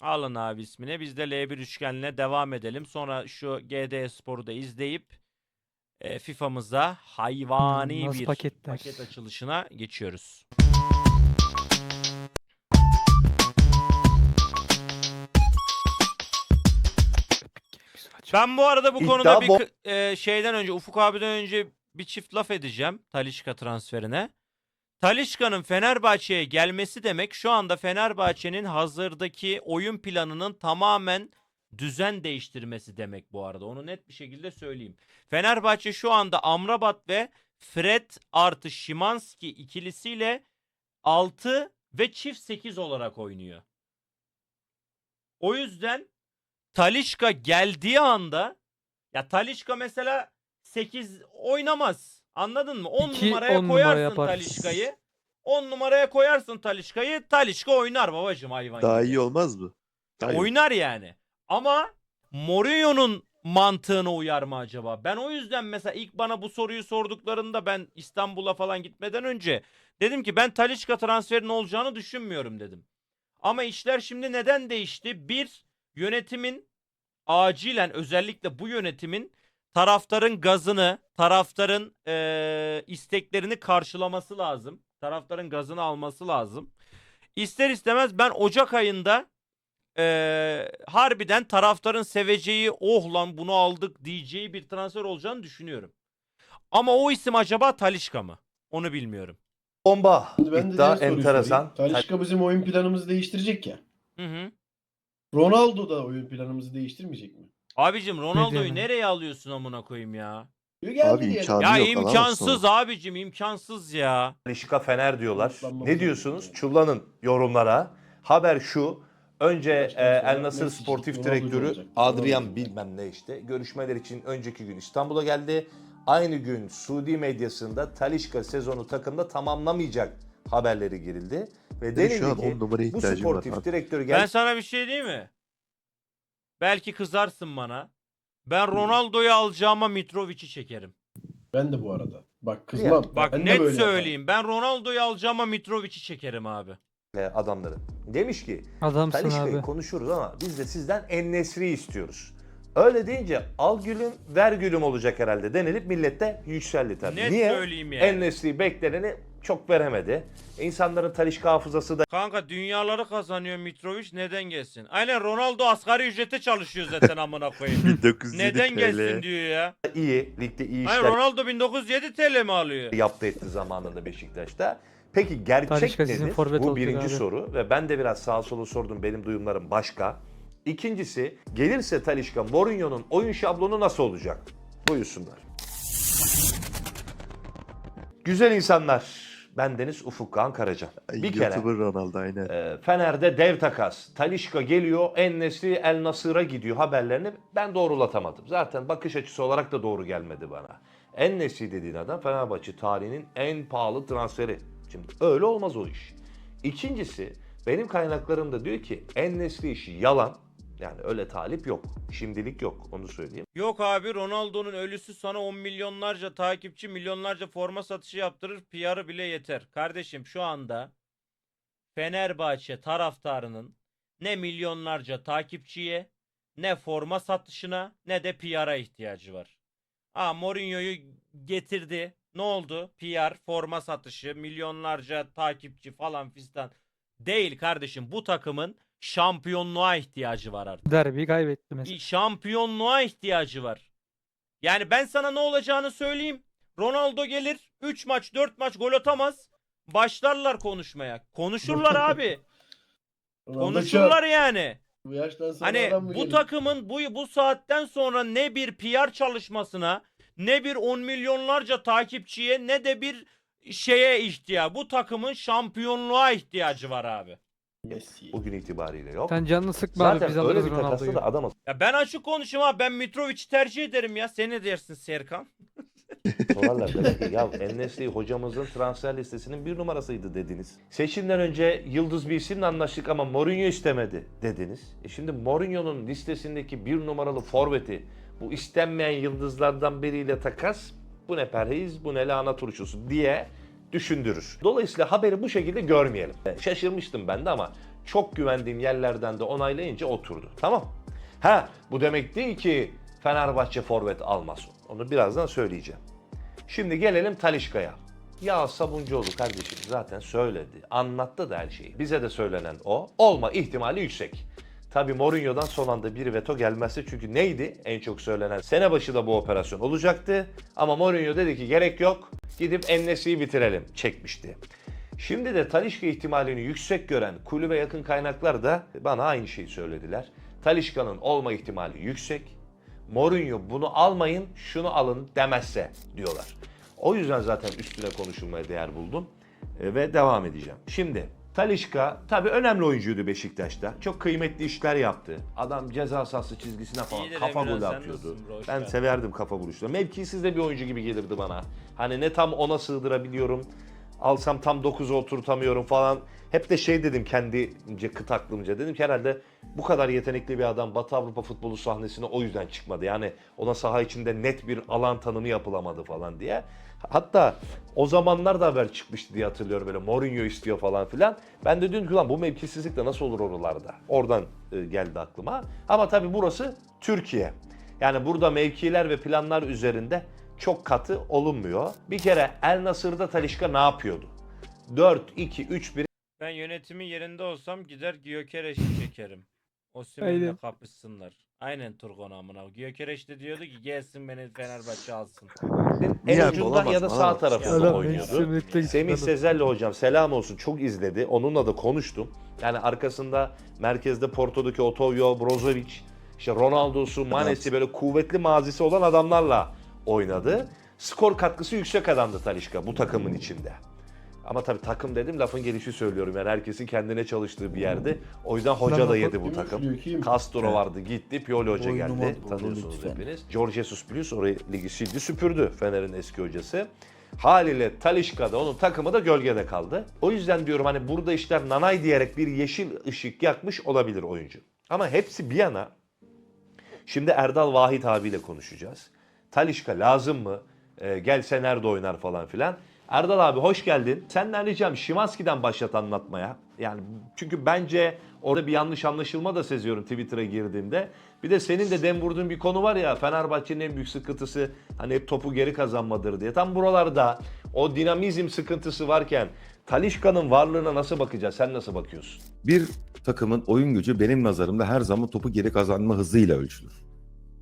Alın abi ismini. Biz de L1 üçgenle devam edelim. Sonra şu GD Spor'u da izleyip e, FIFA'mıza hayvani nasıl bir paketler? paket açılışına geçiyoruz. Ben bu arada bu İddia konuda bir bo- e, şeyden önce Ufuk abiden önce bir çift laf edeceğim Talişka transferine. Talişka'nın Fenerbahçe'ye gelmesi demek şu anda Fenerbahçe'nin hazırdaki oyun planının tamamen düzen değiştirmesi demek bu arada. Onu net bir şekilde söyleyeyim. Fenerbahçe şu anda Amrabat ve Fred artı Şimanski ikilisiyle 6 ve çift 8 olarak oynuyor. O yüzden Talişka geldiği anda ya Talişka mesela 8 oynamaz. Anladın mı? 10 İki, numaraya on numara koyarsın yapar. Talişka'yı. 10 numaraya koyarsın Talişka'yı. Talişka oynar babacım hayvan Daha gibi. iyi olmaz mı? Ya Hayır. oynar yani. Ama Mourinho'nun mantığına uyar mı acaba? Ben o yüzden mesela ilk bana bu soruyu sorduklarında ben İstanbul'a falan gitmeden önce dedim ki ben Talisca transferinin olacağını düşünmüyorum dedim. Ama işler şimdi neden değişti? Bir, yönetimin acilen özellikle bu yönetimin taraftarın gazını, taraftarın eee, isteklerini karşılaması lazım. Taraftarın gazını alması lazım. İster istemez ben Ocak ayında eee, harbiden taraftarın seveceği oh lan bunu aldık diyeceği bir transfer olacağını düşünüyorum. Ama o isim acaba Talişka mı? Onu bilmiyorum. Bomba. Ben de İddia enteresan. Talişka bizim oyun planımızı değiştirecek ya. Hı hı. Ronaldo da oyun planımızı değiştirmeyecek mi? Abicim Ronaldo'yu nereye alıyorsun amına koyayım ya? Geldi Abi diyelim. imkanı Ya yok, alamazsın imkansız abicim imkansız ya. Talişka Fener diyorlar. Ne diyorsunuz? Çullanın yorumlara. Haber şu. Önce e, El Nasır Sportif Direktörü. Adrian bilmem ne işte görüşmeler için önceki gün İstanbul'a geldi. Aynı gün Suudi medyasında Talişka sezonu takımda tamamlamayacak haberleri girildi. Ve Benim şu an denildi 10 numaraya ki bu ihtiyacım var. sportif direktörü Ben geldi. sana bir şey diyeyim mi? Belki kızarsın bana. Ben Ronaldo'yu alacağıma Mitrovic'i çekerim. Ben de bu arada. Bak kızmam. Bak Ben de net böyle söyleyeyim. Ben Ronaldo'yu alacağıma Mitrovic'i çekerim abi. adamların. Demiş ki Adamsın Talişka'yı abi. konuşuruz ama biz de sizden Ennesri'yi istiyoruz. Öyle deyince al gülüm ver gülüm olacak herhalde denilip millette yükseldi tabii. Net Niye? söyleyeyim yani. Ennesri bekleneni çok veremedi. İnsanların Talişka hafızası da Kanka dünyaları kazanıyor Mitrovic neden gelsin? Aynen Ronaldo asgari ücrete çalışıyor zaten amına koyayım. 1907 neden TL. gelsin diyor ya. iyi, ligde iyi Aynen işler Ronaldo 1907 TL mi alıyor? yaptı etti zamanında Beşiktaş'ta. Peki gerçek Talişka sizin nedir? forvet Bu olacak birinci abi. soru ve ben de biraz sağa sola sordum benim duyumlarım başka. İkincisi gelirse Talişka Mourinho'nun oyun şablonu nasıl olacak? Buyursunlar. Güzel insanlar. Ben Deniz Ufuk Kağan Karacan. Ay, Bir kere YouTuber Ronaldo aynen. e, Fener'de dev takas. Talişka geliyor, Ennesri El Nasır'a gidiyor haberlerini ben doğrulatamadım. Zaten bakış açısı olarak da doğru gelmedi bana. Ennesri dediğin adam Fenerbahçe tarihinin en pahalı transferi. Şimdi öyle olmaz o iş. İkincisi benim kaynaklarım da diyor ki Ennesri işi yalan. Yani öyle talip yok. Şimdilik yok onu söyleyeyim. Yok abi Ronaldo'nun ölüsü sana 10 milyonlarca takipçi, milyonlarca forma satışı yaptırır. PR'ı bile yeter. Kardeşim şu anda Fenerbahçe taraftarının ne milyonlarca takipçiye, ne forma satışına, ne de PR'a ihtiyacı var. Ha Mourinho'yu getirdi. Ne oldu? PR, forma satışı, milyonlarca takipçi falan fistan. Değil kardeşim. Bu takımın şampiyonluğa ihtiyacı var artık Derbi kaybetti mesela. bir şampiyonluğa ihtiyacı var. Yani ben sana ne olacağını söyleyeyim. Ronaldo gelir 3 maç 4 maç gol atamaz. Başlarlar konuşmaya. Konuşurlar abi. Konuşurlar yani. Bu yaştan sonra Hani adam mı bu gelir? takımın bu bu saatten sonra ne bir PR çalışmasına, ne bir 10 milyonlarca takipçiye, ne de bir şeye ihtiyaç. Bu takımın şampiyonluğa ihtiyacı var abi. Bugün itibariyle yok. Sen canını sıkma abi Zaten biz öyle alırız bir Ronaldo'yu. da adam Ya ben açık konuşayım abi. Ben Mitrovic'i tercih ederim ya. Sen ne dersin Serkan? Sorarlar der ki ya Enes'i hocamızın transfer listesinin bir numarasıydı dediniz. Seçimden önce yıldız bir isimle anlaştık ama Mourinho istemedi dediniz. E şimdi Mourinho'nun listesindeki bir numaralı forveti bu istenmeyen yıldızlardan biriyle takas bu ne perhiz bu ne lahana turşusu diye düşündürür. Dolayısıyla haberi bu şekilde görmeyelim. E, Şaşırmıştım ben de ama çok güvendiğim yerlerden de onaylayınca oturdu. Tamam. Ha bu demek değil ki Fenerbahçe forvet almaz. Onu birazdan söyleyeceğim. Şimdi gelelim Talişka'ya. Ya Sabuncuoğlu kardeşim zaten söyledi. Anlattı da her şeyi. Bize de söylenen o. Olma ihtimali yüksek. Tabi Mourinho'dan son anda bir veto gelmezse çünkü neydi en çok söylenen? Sene başı da bu operasyon olacaktı. Ama Mourinho dedi ki gerek yok. Gidip Ennesi'yi bitirelim çekmişti. Şimdi de Talişka ihtimalini yüksek gören kulübe yakın kaynaklar da bana aynı şeyi söylediler. Talişka'nın olma ihtimali yüksek. Mourinho bunu almayın, şunu alın demezse diyorlar. O yüzden zaten üstüne konuşulmaya değer buldum E, ve devam edeceğim. Şimdi Talişka tabii önemli oyuncuydu Beşiktaş'ta. Çok kıymetli işler yaptı. Adam ceza sahası çizgisine falan İyidir kafa Emirhan, golü sen atıyordu. nasılsın bro? Hoş Ben geldin. severdim kafa vuruşları. Mevkisiz de bir oyuncu gibi gelirdi bana. Hani ne tam ona sığdırabiliyorum. Alsam tam 9'a oturtamıyorum falan. Hep de şey dedim kendince kıt aklımca. Dedim ki herhalde bu kadar yetenekli bir adam Batı Avrupa futbolu sahnesine o yüzden çıkmadı. Yani ona saha içinde net bir alan tanımı yapılamadı falan diye. Hatta o zamanlar da haber çıkmıştı diye hatırlıyorum böyle Mourinho istiyor falan filan. Ben de dedim ki lan bu mevkisizlik de nasıl olur oralarda? Oradan e, geldi aklıma. Ama tabii burası Türkiye. Yani burada mevkiler ve planlar üzerinde çok katı olunmuyor. Bir kere El Nasır'da Talişka ne yapıyordu? 4-2-3-1 Ben yönetimin yerinde olsam gider Gyökeres'i çekerim. Osimhen'le Aynen. kapışsınlar. Aynen Turgon amına. Gyökeres de diyordu ki gelsin beni Fenerbahçe alsın. en Niye? ucunda Olamaz, ya da sağ olamaz. tarafında Adam oynuyordu. Kesinlikle Semih gitmedi. Sezer'le hocam selam olsun çok izledi. Onunla da konuştum. Yani arkasında merkezde Porto'daki Otovio, Brozovic, işte Ronaldo'su, Mane'si böyle kuvvetli mazisi olan adamlarla oynadı. Skor katkısı yüksek adamdı Talişka bu takımın içinde. Ama tabii takım dedim lafın gelişi söylüyorum. Yani herkesin kendine çalıştığı bir yerde. O yüzden hoca da yedi bu takım. Castro vardı gitti. Pioli Hoca geldi. Tanıyorsunuz hepiniz. George Jesus biliyorsun orayı ligi sildi süpürdü Fener'in eski hocası. Haliyle Talişka'da onun takımı da gölgede kaldı. O yüzden diyorum hani burada işler nanay diyerek bir yeşil ışık yakmış olabilir oyuncu. Ama hepsi bir yana Şimdi Erdal Vahit abiyle konuşacağız. Talişka lazım mı? Ee, gelse nerede oynar falan filan. Erdal abi hoş geldin. Senden ricam Şimanski'den başlat anlatmaya. Yani çünkü bence orada bir yanlış anlaşılma da seziyorum Twitter'a girdiğimde. Bir de senin de dem vurduğun bir konu var ya Fenerbahçe'nin en büyük sıkıntısı hani hep topu geri kazanmadır diye. Tam buralarda o dinamizm sıkıntısı varken Talişka'nın varlığına nasıl bakacağız? Sen nasıl bakıyorsun? Bir takımın oyun gücü benim nazarımda her zaman topu geri kazanma hızıyla ölçülür.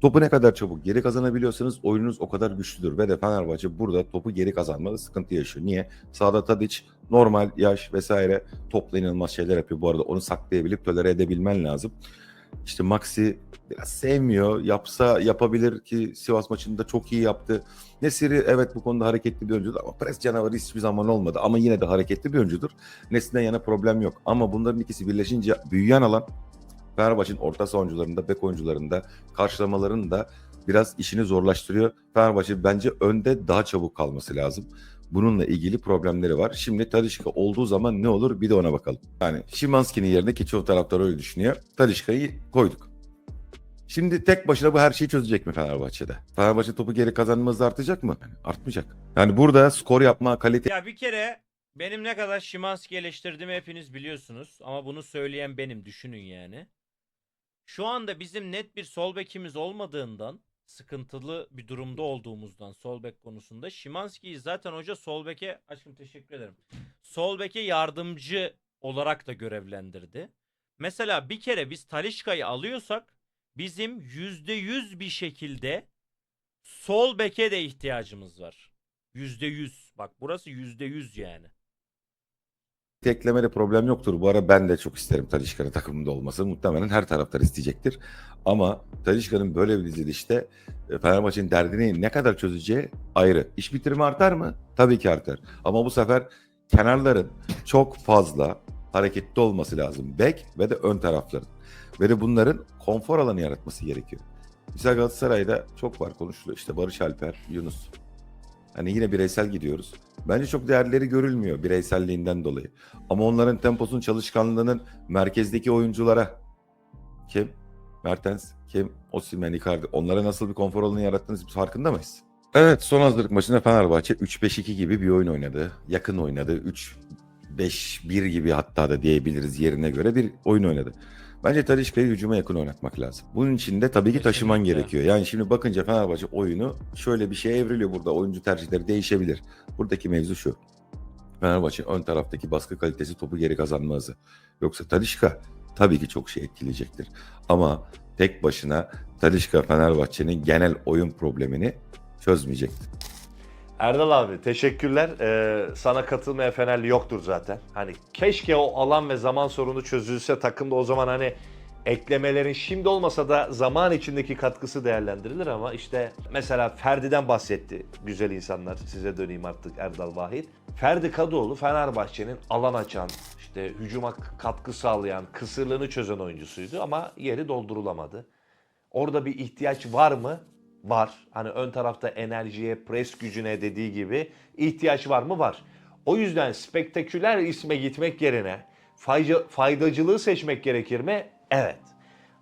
Topu ne kadar çabuk geri kazanabiliyorsanız oyununuz o kadar güçlüdür. Ve de Fenerbahçe burada topu geri kazanmada sıkıntı yaşıyor. Niye? Sağda Tadic normal yaş vesaire topla inanılmaz şeyler yapıyor. Bu arada onu saklayabilip tolere edebilmen lazım. İşte Maxi biraz sevmiyor. Yapsa yapabilir ki Sivas maçında çok iyi yaptı. Nesiri evet bu konuda hareketli bir oyuncudur ama pres canavarı hiçbir zaman olmadı. Ama yine de hareketli bir oyuncudur. Nesli'den yana problem yok. Ama bunların ikisi birleşince büyüyen alan Fenerbahçe'nin orta saha oyuncularında, bek oyuncularında, karşılamalarının da biraz işini zorlaştırıyor. Fenerbahçe bence önde daha çabuk kalması lazım. Bununla ilgili problemleri var. Şimdi Talişka olduğu zaman ne olur bir de ona bakalım. Yani Şimanski'nin yerine ki çoğu taraftar öyle düşünüyor. Talişka'yı koyduk. Şimdi tek başına bu her şeyi çözecek mi Fenerbahçe'de? Fenerbahçe topu geri kazanma hızı artacak mı? Yani artmayacak. Yani burada skor yapma, kalite Ya bir kere benim ne kadar Şimanski eleştirdiğimi hepiniz biliyorsunuz. Ama bunu söyleyen benim düşünün yani. Şu anda bizim net bir sol bekimiz olmadığından sıkıntılı bir durumda olduğumuzdan sol bek konusunda Şimanski'yi zaten hoca sol beke aşkım teşekkür ederim. Sol beke yardımcı olarak da görevlendirdi. Mesela bir kere biz Talişka'yı alıyorsak bizim %100 bir şekilde sol beke de ihtiyacımız var. %100. Bak burası %100 yani. Eklemede problem yoktur. Bu ara ben de çok isterim Talişka'nın takımında olması. Muhtemelen her taraftar isteyecektir. Ama Talişka'nın böyle bir dizilişte e, Fenerbahçe'nin derdini ne kadar çözeceği ayrı. İş bitirimi artar mı? Tabii ki artar. Ama bu sefer kenarların çok fazla hareketli olması lazım. Bek ve de ön tarafların. Ve de bunların konfor alanı yaratması gerekiyor. Mesela Galatasaray'da çok var konuşuluyor. İşte Barış Alper, Yunus. Hani yine bireysel gidiyoruz. Bence çok değerleri görülmüyor bireyselliğinden dolayı. Ama onların temposunun çalışkanlığının merkezdeki oyunculara kim? Mertens, kim? Osimhen, Icardi. Onlara nasıl bir konfor alanı yarattığınız biz farkında mıyız? Evet son hazırlık maçında Fenerbahçe 3-5-2 gibi bir oyun oynadı. Yakın oynadı. 3 5-1 gibi hatta da diyebiliriz yerine göre bir oyun oynadı. Bence Talişka'yı hücuma yakın oynatmak lazım. Bunun için de tabii ki taşıman Kesinlikle. gerekiyor. Yani şimdi bakınca Fenerbahçe oyunu şöyle bir şeye evriliyor burada. Oyuncu tercihleri değişebilir. Buradaki mevzu şu. Fenerbahçe ön taraftaki baskı kalitesi topu geri kazanma hızı. Yoksa Talişka tabii ki çok şey etkileyecektir. Ama tek başına Talişka Fenerbahçe'nin genel oyun problemini çözmeyecektir. Erdal abi teşekkürler. Ee, sana katılmaya Fenerli yoktur zaten. Hani keşke o alan ve zaman sorunu çözülse takımda o zaman hani eklemelerin şimdi olmasa da zaman içindeki katkısı değerlendirilir ama işte mesela Ferdi'den bahsetti güzel insanlar. Size döneyim artık Erdal Vahit. Ferdi Kadıoğlu Fenerbahçe'nin alan açan, işte hücuma katkı sağlayan, kısırlığını çözen oyuncusuydu ama yeri doldurulamadı. Orada bir ihtiyaç var mı? Var. Hani ön tarafta enerjiye, pres gücüne dediği gibi ihtiyaç var mı? Var. O yüzden spektaküler isme gitmek yerine fayda, faydacılığı seçmek gerekir mi? Evet.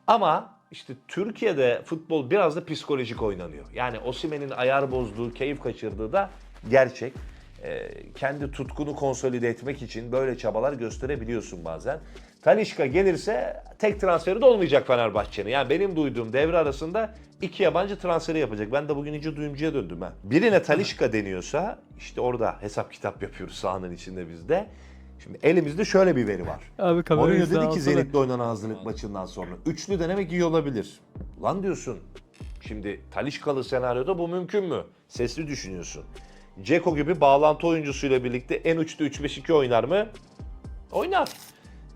Ama işte Türkiye'de futbol biraz da psikolojik oynanıyor. Yani Osimhen'in ayar bozduğu, keyif kaçırdığı da gerçek. Ee, kendi tutkunu konsolide etmek için böyle çabalar gösterebiliyorsun bazen. Talişka gelirse tek transferi de olmayacak Fenerbahçe'nin. Yani benim duyduğum devre arasında iki yabancı transferi yapacak. Ben de bugün iyice duyumcuya döndüm ha. Birine Talişka deniyorsa işte orada hesap kitap yapıyoruz sahanın içinde bizde. Şimdi elimizde şöyle bir veri var. Abi Mourinho dedi ki. Zenit'le oynanan hazırlık maçından sonra. Üçlü denemek iyi olabilir. Lan diyorsun. Şimdi Talişkalı senaryoda bu mümkün mü? Sesli düşünüyorsun. Ceko gibi bağlantı oyuncusuyla birlikte en uçta 3-5-2 oynar mı? Oynar.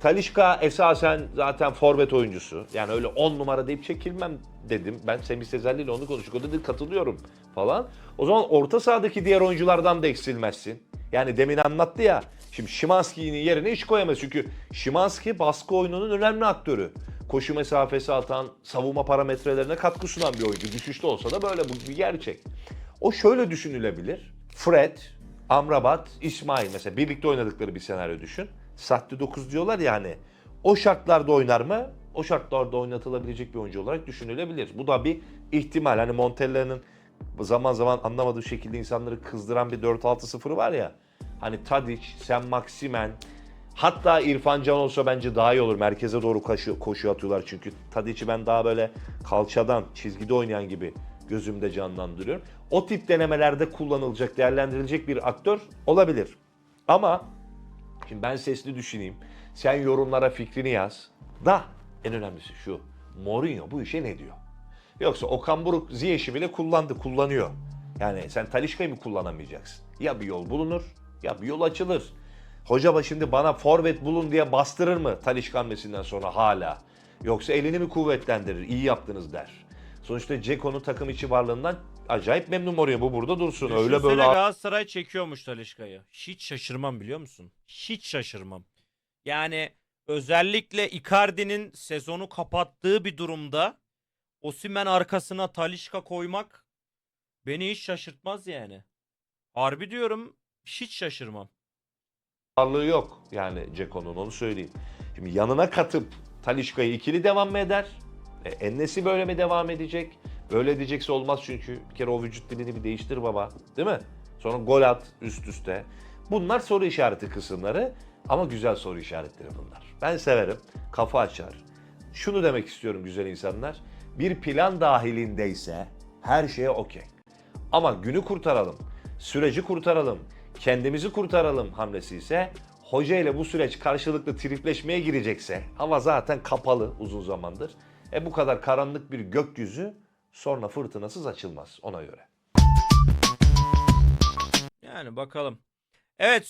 Talişka esasen zaten forvet oyuncusu. Yani öyle 10 numara deyip çekilmem dedim. Ben Semih Sezerli ile onu konuştuk. O dedi katılıyorum falan. O zaman orta sahadaki diğer oyunculardan da eksilmezsin. Yani demin anlattı ya. Şimdi Şimanski'nin yerine hiç koyamaz. Çünkü Şimanski baskı oyununun önemli aktörü. Koşu mesafesi atan, savunma parametrelerine katkı sunan bir oyuncu. Düşüşte olsa da böyle bu bir gerçek. O şöyle düşünülebilir. Fred, Amrabat, İsmail mesela birlikte oynadıkları bir senaryo düşün. Sahte 9 diyorlar ya hani. O şartlarda oynar mı? O şartlarda oynatılabilecek bir oyuncu olarak düşünülebilir. Bu da bir ihtimal. Hani Montella'nın zaman zaman anlamadığı şekilde insanları kızdıran bir 4-6-0'ı var ya. Hani Tadic, Sen Maximen, hatta İrfan Can olsa bence daha iyi olur. Merkeze doğru koşu, koşu atıyorlar çünkü. Tadic'i ben daha böyle kalçadan, çizgide oynayan gibi gözümde canlandırıyorum. O tip denemelerde kullanılacak, değerlendirilecek bir aktör olabilir. Ama Şimdi ben sesli düşüneyim. Sen yorumlara fikrini yaz. Da en önemlisi şu. Mourinho bu işe ne diyor? Yoksa Okan Buruk Ziyech'i bile kullandı, kullanıyor. Yani sen Talişka'yı mı kullanamayacaksın? Ya bir yol bulunur ya bir yol açılır. Hoca ba şimdi bana forvet bulun diye bastırır mı Talişka hamlesinden sonra hala? Yoksa elini mi kuvvetlendirir? İyi yaptınız der. Sonuçta Ceko'nun takım içi varlığından acayip memnun Mourinho. Bu burada dursun. Öyle Düşünsene böyle Galatasaray çekiyormuş Talişka'yı. Hiç şaşırmam biliyor musun? Hiç şaşırmam. Yani özellikle Icardi'nin sezonu kapattığı bir durumda Osimhen arkasına Talişka koymak beni hiç şaşırtmaz yani. Harbi diyorum hiç şaşırmam. varlığı yok yani Ceko'nun onu söyleyeyim. Şimdi yanına katıp Talişka'yı ikili devam mı eder? E, Ennesi böyle mi devam edecek? Böyle diyecekse olmaz çünkü. Bir kere o vücut dilini bir değiştir baba. Değil mi? Sonra gol at üst üste. Bunlar soru işareti kısımları ama güzel soru işaretleri bunlar. Ben severim. Kafa açar. Şunu demek istiyorum güzel insanlar. Bir plan dahilindeyse her şeye okey. Ama günü kurtaralım, süreci kurtaralım, kendimizi kurtaralım hamlesi ise hoca ile bu süreç karşılıklı tripleşmeye girecekse hava zaten kapalı uzun zamandır. E bu kadar karanlık bir gökyüzü sonra fırtınasız açılmaz ona göre. Yani bakalım. Evet